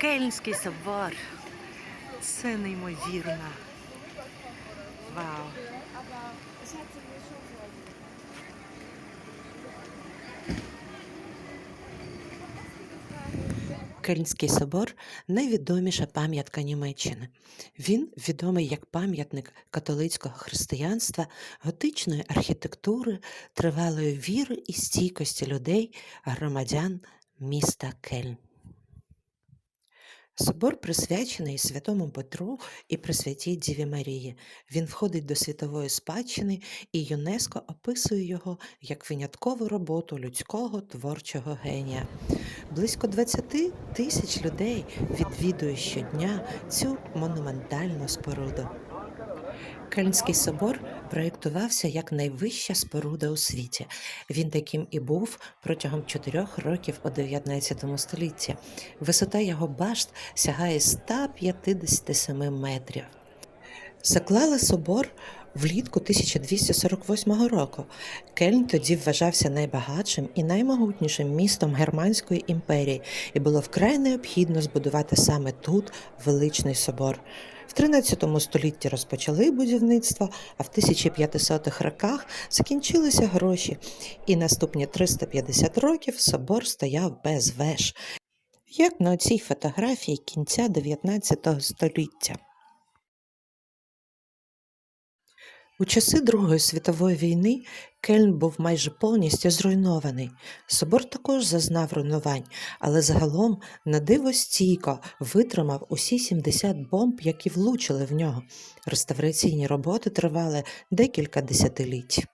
Кельнський собор. Це неймовірно. Вау. Кельнський собор найвідоміша пам'ятка Німеччини. Він відомий як пам'ятник католицького християнства, готичної архітектури, тривалої віри і стійкості людей, громадян міста Кельн. Собор присвячений святому Петру і Пресвятій Діві Марії. Він входить до світової спадщини, і ЮНЕСКО описує його як виняткову роботу людського творчого генія. Близько 20 тисяч людей відвідує щодня цю монументальну споруду. Кельнський собор проєктувався як найвища споруда у світі. Він таким і був протягом чотирьох років у 19 столітті. Висота його башт сягає 157 метрів. Заклали собор влітку 1248 року. Кельн тоді вважався найбагатшим і наймогутнішим містом Германської імперії, і було вкрай необхідно збудувати саме тут величний собор. В 13 столітті розпочали будівництво, а в 1500-х роках закінчилися гроші, і наступні 350 років собор стояв без веж, як на цій фотографії кінця 19 століття. У часи Другої світової війни Кельн був майже повністю зруйнований. Собор також зазнав руйнувань, але загалом на диво стійко витримав усі 70 бомб, які влучили в нього. Реставраційні роботи тривали декілька десятиліть.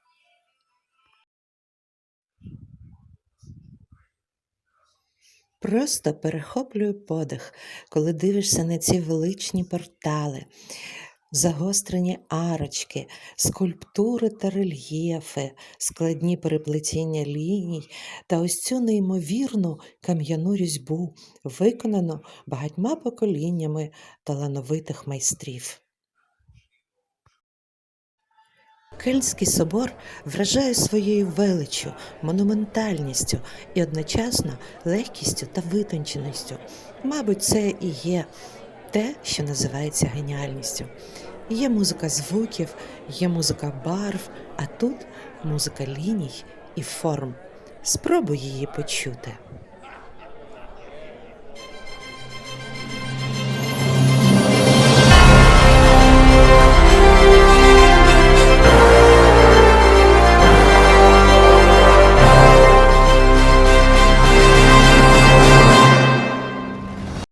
Просто перехоплює подих, коли дивишся на ці величні портали, загострені арочки, скульптури та рельєфи, складні переплетіння ліній та ось цю неймовірну кам'яну різьбу, виконану багатьма поколіннями талановитих майстрів. Кельнський собор вражає своєю величчю, монументальністю і одночасно легкістю та витонченістю. Мабуть, це і є те, що називається геніальністю. Є музика звуків, є музика барв, а тут музика ліній і форм. Спробуй її почути.